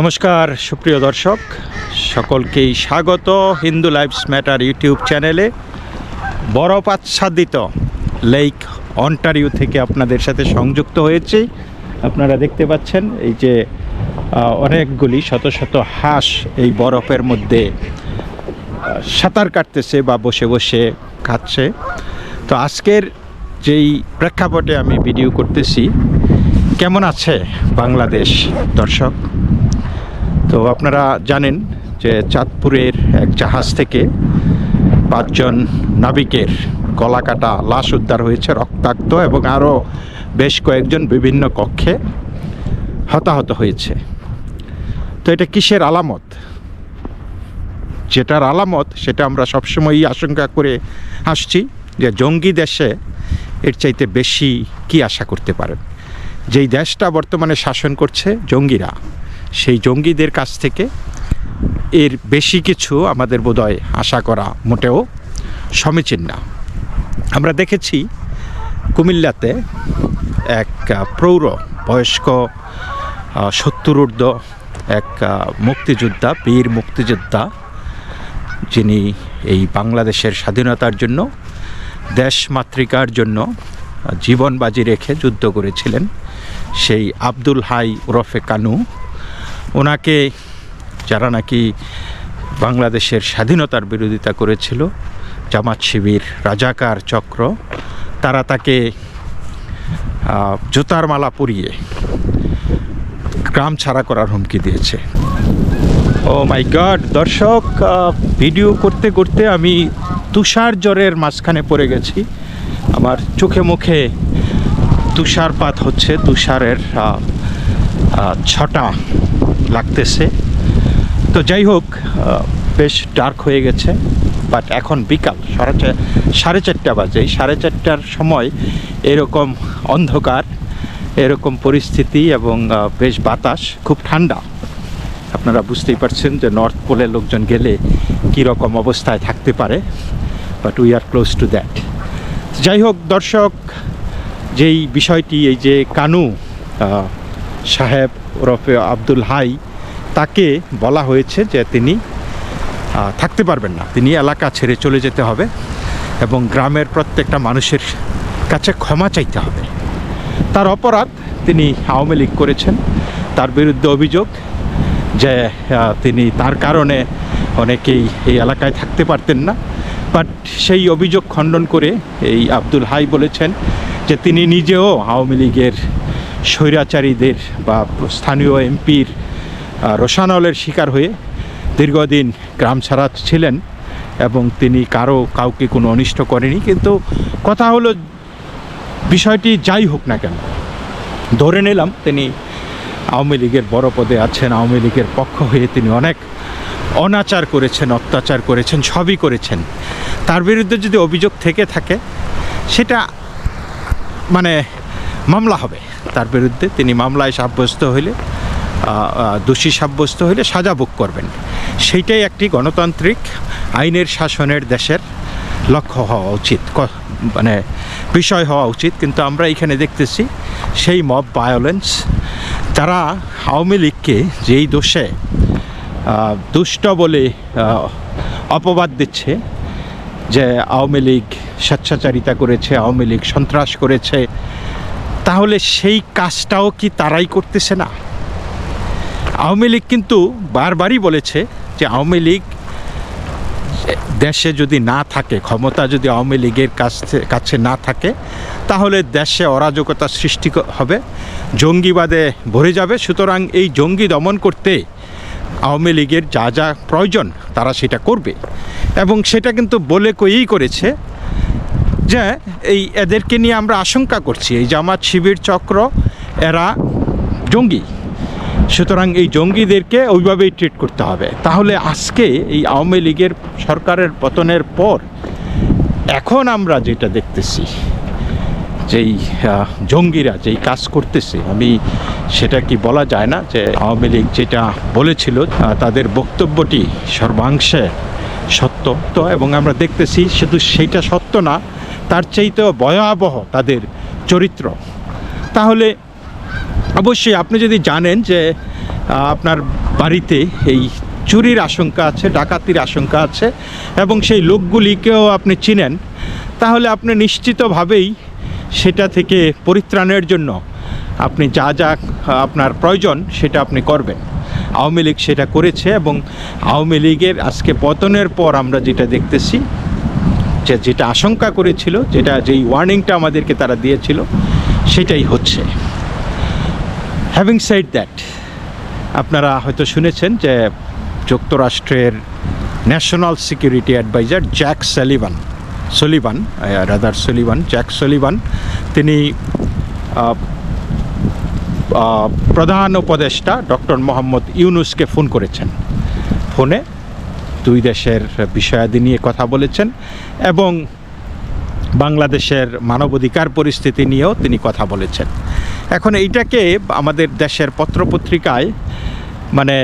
নমস্কার, সুপ্রিয় দর্শক। সকলকেই স্বাগত হিন্দু লাইফস ম্যাটার ইউটিউব চ্যানেলে। বরফ আচ্ছাদিত লেক অন্টারিও থেকে আপনাদের সাথে সংযুক্ত হয়েছি। আপনারা দেখতে পাচ্ছেন এই যে অনেকগুলি শত শত হাঁস এই বরফের মধ্যে সাঁতার কাটতেছে বা বসে বসে খাচ্ছে। তো আজকের যেই প্রেক্ষাপটে আমি ভিডিও করতেছি, কেমন আছে বাংলাদেশ দর্শক? তো আপনারা জানেন যে চাঁদপুরের এক জাহাজ থেকে পাঁচজন নাবিকের গলা কাটা লাশ উদ্ধার হয়েছে রক্তাক্ত এবং আরও বেশ কয়েকজন বিভিন্ন কক্ষে হতাহত হয়েছে। তো এটা কিসের আলামত? যেটার আলামত সেটা আমরা সবসময়ই আশঙ্কা করে আসছি যে জঙ্গি দেশে এর চাইতে বেশি কি আশা করতে পারেন? যেই দেশটা বর্তমানে শাসন করছে জঙ্গিরা। সেই জঙ্গিদের কাছ থেকে এর বেশি কিছু আমাদের বোধহয় আশা করা মোটেও সমীচীন না। আমরা দেখেছি কুমিল্লাতে এক প্রৌঢ় বয়স্ক সত্তর ঊর্ধ্ব এক মুক্তিযোদ্ধা, বীর মুক্তিযোদ্ধা, যিনি এই বাংলাদেশের স্বাধীনতার জন্য, দেশ মাতৃকার জন্য জীবন বাজি রেখে যুদ্ধ করেছিলেন, সেই আব্দুল হাই ওরফে কানু। ওনাকে যারা নাকি বাংলাদেশের স্বাধীনতার বিরোধিতা করেছিল, জামাত শিবির, রাজাকার চক্র, তারা তাকে জুতার মালা পরিয়ে গ্রাম ছাড়া করার হুমকি দিয়েছে। ও মাই গড দর্শক ভিডিও করতে করতে আমি তুষার জ্বরের মাঝখানে পড়ে গেছি। আমার চোখে মুখে তুষারপাত হচ্ছে, তুষারের ছটা লাগতেছে। তো যাই হোক বেশ ডার্ক হয়ে গেছে বাট এখন বিকাল, সাড়ে সাড়ে চারটা বাজে। সাড়ে চারটার সময় এরকম অন্ধকার, এরকম পরিস্থিতি এবং বেশ বাতাস, খুব ঠান্ডা। আপনারা বুঝতেই পারছেন যে নর্থ পোলে লোকজন গেলে কী রকম অবস্থায় থাকতে পারে but we are close to that যাই হোক, দর্শক, যেই বিষয়টি, এই যে কানু সাহেব ওরফে আব্দুল হাই, তাকে বলা হয়েছে যে তিনি থাকতে পারবেন না। তিনি এলাকা ছেড়ে চলে যেতে হবে এবং গ্রামের প্রত্যেকটা মানুষের কাছে ক্ষমা চাইতে হবে। তার অপরাধ তিনি আওয়ামী লীগ করেছেন। তার বিরুদ্ধে অভিযোগ যে তিনি তার কারণে অনেকেই এই এলাকায় থাকতে পারতেন না। বাট সেই অভিযোগ খণ্ডন করে এই আব্দুল হাই বলেছেন যে তিনি নিজেও আওয়ামী লীগের স্বৈরাচারীদের বা স্থানীয় এমপির রোশানলের শিকার হয়ে দীর্ঘদিন গ্রাম ছাড়া ছিলেন এবং তিনি কারও, কাউকে কোনো অনিষ্ট করেনি। কিন্তু কথা হলো, বিষয়টি যাই হোক না কেন, ধরে নিলাম তিনি আওয়ামী লীগের বড় পদে আছেন, আওয়ামী লীগের পক্ষ হয়ে তিনি অনেক অনাচার করেছেন, অত্যাচার করেছেন, সবই করেছেন। তার বিরুদ্ধে যদি অভিযোগ থেকে থাকে, সেটা মানে মামলা হবে। তার বিরুদ্ধে তিনি মামলায় সাব্যস্ত হইলে দোষী সাব্যস্ত হইলে সাজা ভোগ করবেন। সেইটাই একটি গণতান্ত্রিক আইনের শাসনের দেশের লক্ষ্য হওয়া উচিত। মানে বিষয় হওয়া উচিত। কিন্তু আমরা এখানে দেখতেছি সেই মব ভায়োলেন্স তারা আওয়ামী লীগকে যেই দোষে দুষ্ট বলে অপবাদ দিচ্ছে, যে আওয়ামী লীগ স্বেচ্ছাচারিতা করেছে, আওয়ামী লীগ সন্ত্রাস করেছে তাহলে সেই কাজটাও কি তারাই করতেছে না? আওয়ামী লীগ কিন্তু বারবারই বলেছে যে আওয়ামী লীগ দেশে যদি না থাকে, ক্ষমতা যদি আওয়ামী লীগের কাছে না থাকে, তাহলে দেশে অরাজকতা সৃষ্টি হবে, জঙ্গিবাদে ভরে যাবে। সুতরাং এই জঙ্গি দমন করতে আওয়ামী লীগের যা যা প্রয়োজন, তারা সেটা করবে। এবং সেটা কিন্তু বলে কয়েই করেছে যে এই এদেরকে নিয়ে আমরা আশঙ্কা করছি। এই জামাত শিবির চক্র, এরা জঙ্গি। সুতরাং এই জঙ্গিদেরকে ওইভাবেই ট্রিট করতে হবে। তাহলে আজকে এই আওয়ামী লীগের সরকারের পতনের পর এখন আমরা যেটা দেখতেছি, যেই জঙ্গিরা যেই কাজ করতেছে, আমি সেটা কি বলা যায় না যে আওয়ামী লীগ যেটা বলেছিল তাদের বক্তব্যটি সর্বাংশে সত্য। তো এবং আমরা দেখতেছি শুধু সেইটা সত্য না তার চাইতেও ভয়াবহ তাদের চরিত্র। তাহলে অবশ্যই আপনি যদি জানেন যে আপনার বাড়িতে এই চুরির আশঙ্কা আছে, ডাকাতির আশঙ্কা আছে এবং সেই লোকগুলিকেও আপনি চিনেন, তাহলে আপনি নিশ্চিতভাবেই সেটা থেকে পরিত্রাণের জন্য আপনি যা যা আপনার প্রয়োজন সেটা আপনি করবেন। আওয়ামী লীগ সেটা করেছে এবং আওয়ামী লীগের আজকে পতনের পর আমরা যেটা দেখতেছি যে যেটা আশঙ্কা করেছিল যেটা যেই ওয়ার্নিংটা আমাদেরকে তারা দিয়েছিল সেটাই হচ্ছে। হ্যাভিং সাইড দ্যাট আপনারা হয়তো শুনেছেন যে যুক্তরাষ্ট্রের national security adviser Jack Sullivan Sullivan rather Sullivan Jack Sullivan তিনি আহ, আহ, প্রধান উপদেষ্টা ডক্টর মোহাম্মদ ইউনুসকে ফোন করেছেন। ফোনে দুই দেশের বিষয়াদি নিয়ে কথা বলেছেন এবং বাংলাদেশের মানবাধিকার পরিস্থিতি নিয়েও তিনি কথা বলেছেন। এখন এইটাকে আমাদের দেশের পত্রপত্রিকায় মানে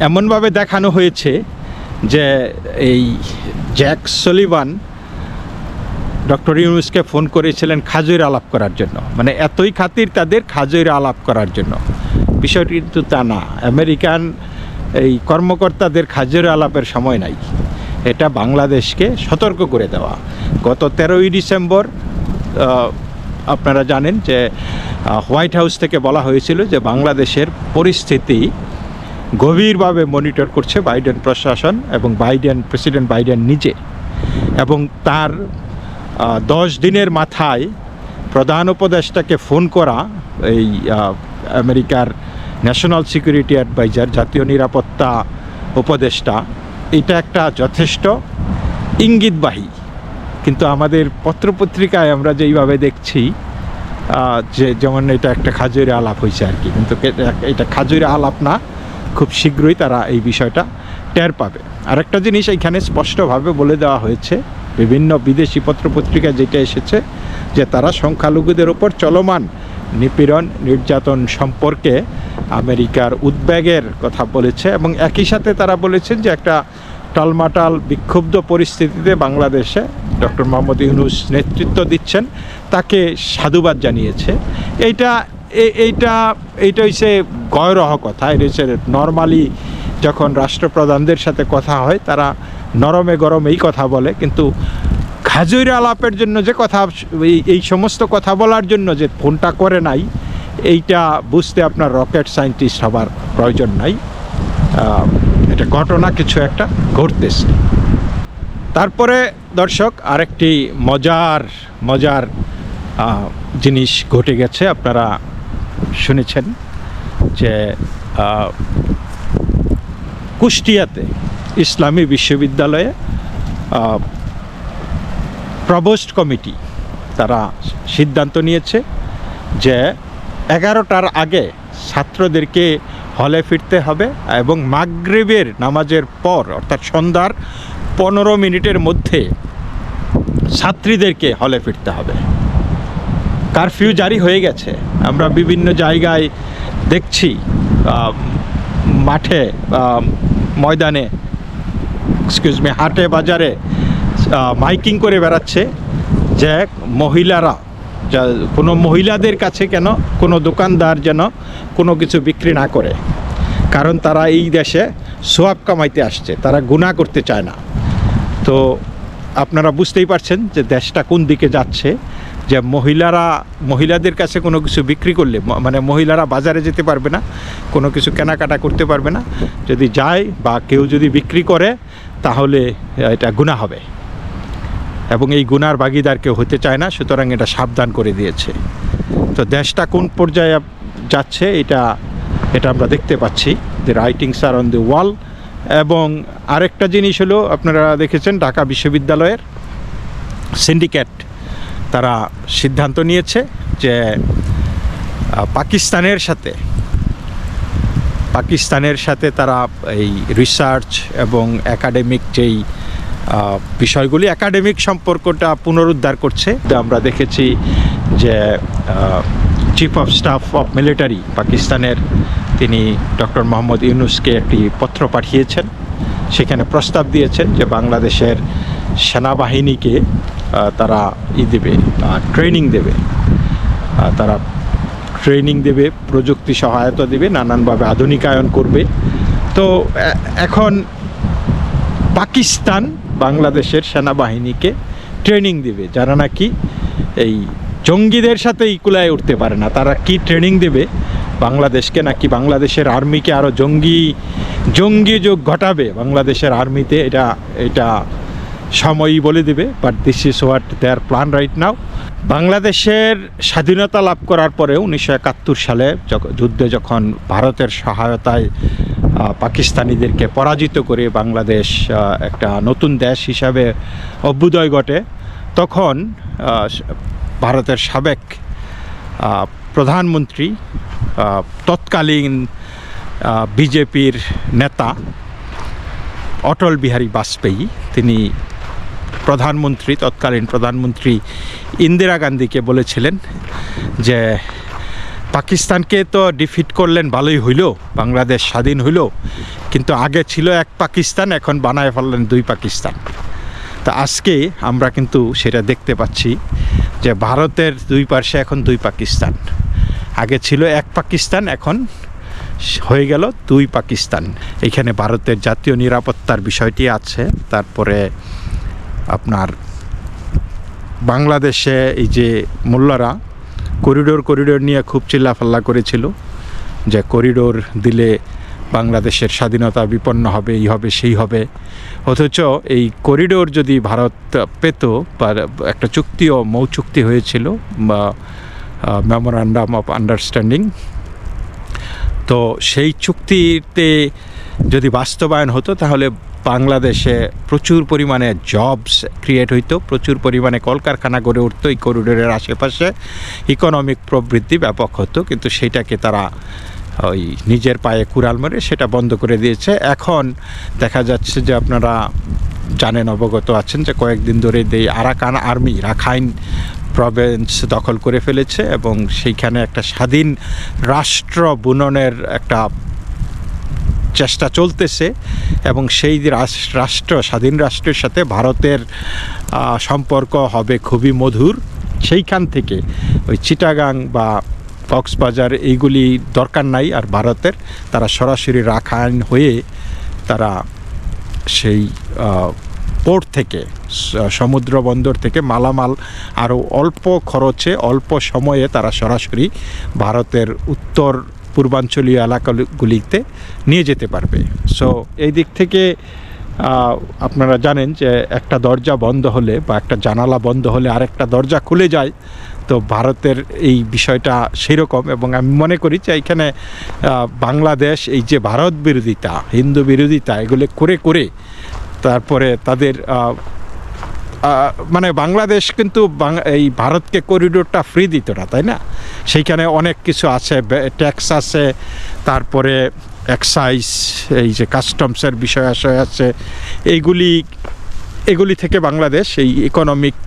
এমনভাবে দেখানো হয়েছে যে এই জ্যাক সলিভান ডক্টর ইউনুসকে ফোন করেছিলেন খাজুর আলাপ করার জন্য। মানে এতই খাতির তাদের খাজুর আলাপ করার জন্য। বিষয়টি কিন্তু তা না। আমেরিকান এই কর্মকর্তাদের খাজুর আলাপের সময় নাই। এটা বাংলাদেশকে সতর্ক করে দেওয়া। গত তেরোই ডিসেম্বর আপনারা জানেন যে হোয়াইট হাউস থেকে বলা হয়েছিল যে বাংলাদেশের পরিস্থিতি গভীরভাবে মনিটর করছে বাইডেন প্রশাসন এবং বাইডেন, প্রেসিডেন্ট বাইডেন নিজে এবং তার দশ দিনের মাথায় প্রধান উপদেষ্টাকে ফোন করা এই আমেরিকার ন্যাশনাল সিকিউরিটি অ্যাডভাইজার জাতীয় নিরাপত্তা উপদেষ্টা। এটা একটা যথেষ্ট ইঙ্গিতবাহী। কিন্তু আমাদের পত্রপত্রিকায় আমরা যেইভাবে দেখছি যে যেমন এটা একটা খাজুরে আলাপ হয়েছে আর কি কিন্তু এটা খাজুরে আলাপ না, খুব শীঘ্রই তারা এই বিষয়টা টের পাবে। আরেকটা জিনিস এইখানে স্পষ্টভাবে বলে দেওয়া হয়েছে, বিভিন্ন বিদেশি পত্রপত্রিকায় যেটা এসেছে, যে তারা সংখ্যালঘুদের ওপর চলমান নিপীড়ন, নির্যাতন সম্পর্কে আমেরিকার উদ্বেগের কথা বলেছে এবং একই সাথে তারা বলেছেন যে একটা টালমাটাল, বিক্ষুব্ধ পরিস্থিতিতে বাংলাদেশে ডক্টর মোহাম্মদ ইউনুস নেতৃত্ব দিচ্ছেন, তাকে সাধুবাদ জানিয়েছে। এইটা এইটা এইটা হচ্ছে গয়রহ কথা। এটা হচ্ছে নর্মালি যখন রাষ্ট্রপ্রধানদের সাথে কথা হয়, তারা নরমে গরমেই কথা বলে, কিন্তু খাজুর আলাপের জন্য যে কথা, এই- সমস্ত কথা বলার জন্য যে ফোনটা করে নাই, এইটা বুঝতে আপনার রকেট সায়েন্টিস্ট হবার প্রয়োজন নাই। এটা ঘটনা কিছু একটা ঘটতেছে। তারপরে দর্শক, আরেকটি মজার মজার জিনিস ঘটে গেছে, আপনারা শুনেছেন যে কুষ্টিয়াতে ইসলামী বিশ্ববিদ্যালয়ে প্রবোস্ট কমিটি তারা সিদ্ধান্ত নিয়েছে যে এগারোটার আগে ছাত্রদেরকে হলে ফিরতে হবে এবং মাগরিবের নামাজের পর, অর্থাৎ সন্ধ্যার পনেরো মিনিটের মধ্যে ছাত্রীদেরকে হলে ফিরতে হবে। কারফিউ জারি হয়ে গেছে। আমরা বিভিন্ন জায়গায় দেখছি মাঠে ময়দানে এক্সকিউজ মি হাটে, বাজারে মাইকিং করে বেড়াচ্ছে যে মহিলারা, যা কোনো মহিলাদের কাছে কেন কোনো দোকানদার যেন কোনো কিছু বিক্রি না করে। কারণ তারা এই দেশে সোয়াব কামাইতে আসছে, তারা গুণা করতে চায় না। তো আপনারা বুঝতেই পারছেন যে দেশটা কোন দিকে যাচ্ছে, যে মহিলারা, মহিলাদের কাছে কোনো কিছু বিক্রি করলে মানে মহিলারা বাজারে যেতে পারবে না, কোনো কিছু কেনাকাটা করতে পারবে না। যদি যায় বা কেউ যদি বিক্রি করে, তাহলে এটা গুণা হবে। এবং এই গুনার ভাগিদার কেউ হতে চায় না, সুতরাং এটা সাবধান করে দিয়েছে। তো দেশটা কোন পর্যায়ে যাচ্ছে, এটা এটা আমরা দেখতে পাচ্ছি। যে writings are on the wall এবং আরেকটা জিনিস হলো, আপনারা দেখেছেন ঢাকা বিশ্ববিদ্যালয়ের সিন্ডিকেট, তারা সিদ্ধান্ত নিয়েছে যে পাকিস্তানের সাথে পাকিস্তানের সাথে তারা এই রিসার্চ এবং একাডেমিক যেই বিষয়গুলি একাডেমিক সম্পর্কটা পুনরুদ্ধার করছে। আমরা দেখেছি যে chief of staff of military পাকিস্তানের তিনি ডক্টর মোহাম্মদ ইউনুসকে একটি পত্র পাঠিয়েছেন। সেখানে প্রস্তাব দিয়েছেন যে বাংলাদেশের সেনাবাহিনীকে তারা ই দেবে ট্রেনিং দেবে। তারা ট্রেনিং দেবে, প্রযুক্তি সহায়তা দেবে, নানানভাবে আধুনিকায়ন করবে। তো এখন পাকিস্তান বাংলাদেশের সেনাবাহিনীকে ট্রেনিং দেবে। যারা নাকি এই জঙ্গিদের সাথে ইকুলায় উঠতে পারে না, তারা কি ট্রেনিং দেবে? বাংলাদেশকে নাকি বাংলাদেশের আর্মিকে আরও জঙ্গি জঙ্গি যোগ ঘটাবে? বাংলাদেশের আর্মিতে এটা এটা সময়ই বলে দেবে but this is what their plan right now বাংলাদেশের স্বাধীনতা লাভ করার পরে উনিশশো একাত্তর সালে যুদ্ধে যখন ভারতের সহায়তায় পাকিস্তানিদেরকে পরাজিত করে বাংলাদেশ একটা নতুন দেশ হিসাবে অভ্যুদয় ঘটে, তখন ভারতের সাবেক প্রধানমন্ত্রী তৎকালীন বিজেপির নেতা অটল বিহারী বাজপেয়ী, তিনি প্রধানমন্ত্রী, তৎকালীন প্রধানমন্ত্রী ইন্দিরা গান্ধীকে বলেছিলেন যে, পাকিস্তানকে তো ডিফিট করলেন, ভালোই হইল, বাংলাদেশ স্বাধীন হইল, কিন্তু আগে ছিল এক পাকিস্তান, এখন বানায় ফেললেন দুই পাকিস্তান। তা আজকে আমরা কিন্তু সেটা দেখতে পাচ্ছি যে, ভারতের দুই পার্শ্বে এখন দুই পাকিস্তান। আগে ছিল এক পাকিস্তান, এখন হয়ে গেল দুই পাকিস্তান। এখানে ভারতের জাতীয় নিরাপত্তার বিষয়টি আছে, তারপরে আপনার বাংলাদেশে এই যে মোল্লারা করিডোর করিডোর নিয়ে খুব চিল্লাফাল্লা করেছিল যে করিডোর দিলে বাংলাদেশের স্বাধীনতা বিপন্ন হবে এই হবে, সেই হবে। অথচ এই করিডোর যদি ভারত পেত বা একটা চুক্তিও মৌ চুক্তি হয়েছিল বা মেমোরান্ডাম অফ আন্ডারস্ট্যান্ডিং তো সেই চুক্তিতে যদি বাস্তবায়ন হতো তাহলে বাংলাদেশে প্রচুর পরিমাণে জবস ক্রিয়েট হইতো, প্রচুর পরিমাণে কলকারখানা গড়ে উঠতো, এই করিডোরের আশেপাশে ইকোনমিক প্রবৃদ্ধি ব্যাপক হতো, কিন্তু সেটাকে তারা ওই নিজের পায়ে কুড়াল মেরে সেটা বন্ধ করে দিয়েছে। এখন দেখা যাচ্ছে যে আপনারা জানেন, অবগত আছেন যে কয়েকদিন ধরে এই আরাকান আর্মি, রাখাইন প্রভিন্স দখল করে ফেলেছে এবং সেইখানে একটা স্বাধীন রাষ্ট্র বুননের একটা চেষ্টা চলতেছে এবং সেই রাষ্ট্র, স্বাধীন রাষ্ট্রের সাথে ভারতের সম্পর্ক হবে খুবই মধুর। সেইখান থেকে ওই চিটাগাং বা কক্সবাজার এইগুলি দরকার নাই আর ভারতের। তারা সরাসরি রাখাইন হয়ে তারা সেই পোর্ট থেকে সমুদ্র বন্দর থেকে মালামাল আরও অল্প খরচে, অল্প সময়ে তারা সরাসরি ভারতের উত্তর পূর্বাঞ্চলীয় এলাকাগুলিতে নিয়ে যেতে পারবে। সো এই দিক থেকে আপনারা জানেন যে একটা দরজা বন্ধ হলে বা একটা জানালা বন্ধ হলে আরেকটা দরজা খুলে যায়। তো ভারতের এই বিষয়টা সেরকম এবং আমি মনে করি যে এখানে বাংলাদেশ এই যে ভারত বিরোধিতা, হিন্দু বিরোধিতা, এগুলো করে করে তারপরে তাদের মানে বাংলাদেশ কিন্তু এই ভারতকে করিডোরটা ফ্রি দিত না তাই না? সেইখানে অনেক কিছু আছে ট্যাক্স আছে, তারপরে এক্সাইজ এই যে কাস্টমসের বিষয় আশয় আছে। এইগুলি, এগুলি থেকে বাংলাদেশ এই ইকোনমিক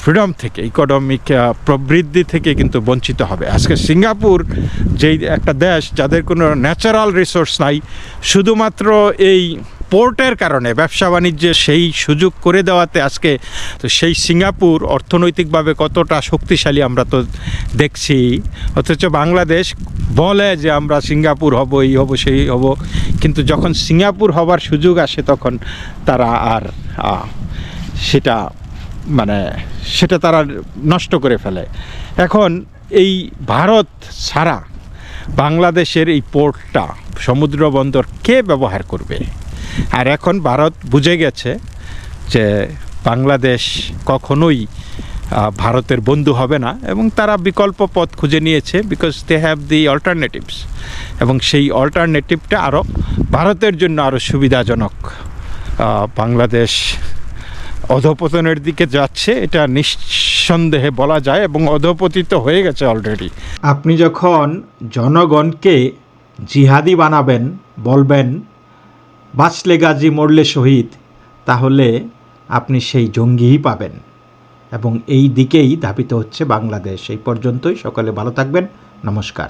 ফ্রিডম থেকে ইকোনমিক প্রবৃদ্ধি থেকে কিন্তু বঞ্চিত হবে। আজকে সিঙ্গাপুর যেই একটা দেশ, যাদের কোনো ন্যাচারাল রিসোর্স নাই, শুধুমাত্র এই পোর্টের কারণে ব্যবসা বাণিজ্যে সেই সুযোগ করে দেওয়াতে আজকে তো সেই সিঙ্গাপুর অর্থনৈতিকভাবে কতটা শক্তিশালী আমরা তো দেখছি। অথচ বাংলাদেশ বলে যে আমরা সিঙ্গাপুর হব, এই হব, সেই হব। কিন্তু যখন সিঙ্গাপুর হবার সুযোগ আসে তখন তারা আর সেটা মানে সেটা তারা নষ্ট করে ফেলে। এখন এই ভারত ছাড়া বাংলাদেশের এই পোর্টটা, সমুদ্র বন্দর কে ব্যবহার করবে? আর এখন ভারত বুঝে গেছে যে বাংলাদেশ কখনোই ভারতের বন্ধু হবে না এবং তারা বিকল্প পথ খুঁজে নিয়েছে because they have the alternatives এবং সেই অল্টারনেটিভটা আরও ভারতের জন্য আরও সুবিধাজনক। বাংলাদেশ অধপতনের দিকে যাচ্ছে, এটা নিঃসন্দেহে বলা যায় এবং অধপতিত হয়ে গেছে অলরেডি আপনি যখন জনগণকে জিহাদি বানাবেন, বলবেন বাঁচলে গাজী, মরলে শহীদ, তাহলে আপনি সেই জঙ্গিই পাবেন। এবং এই দিকেই ধাবিত হচ্ছে বাংলাদেশ। এই পর্যন্তই। সকলে ভালো থাকবেন। নমস্কার।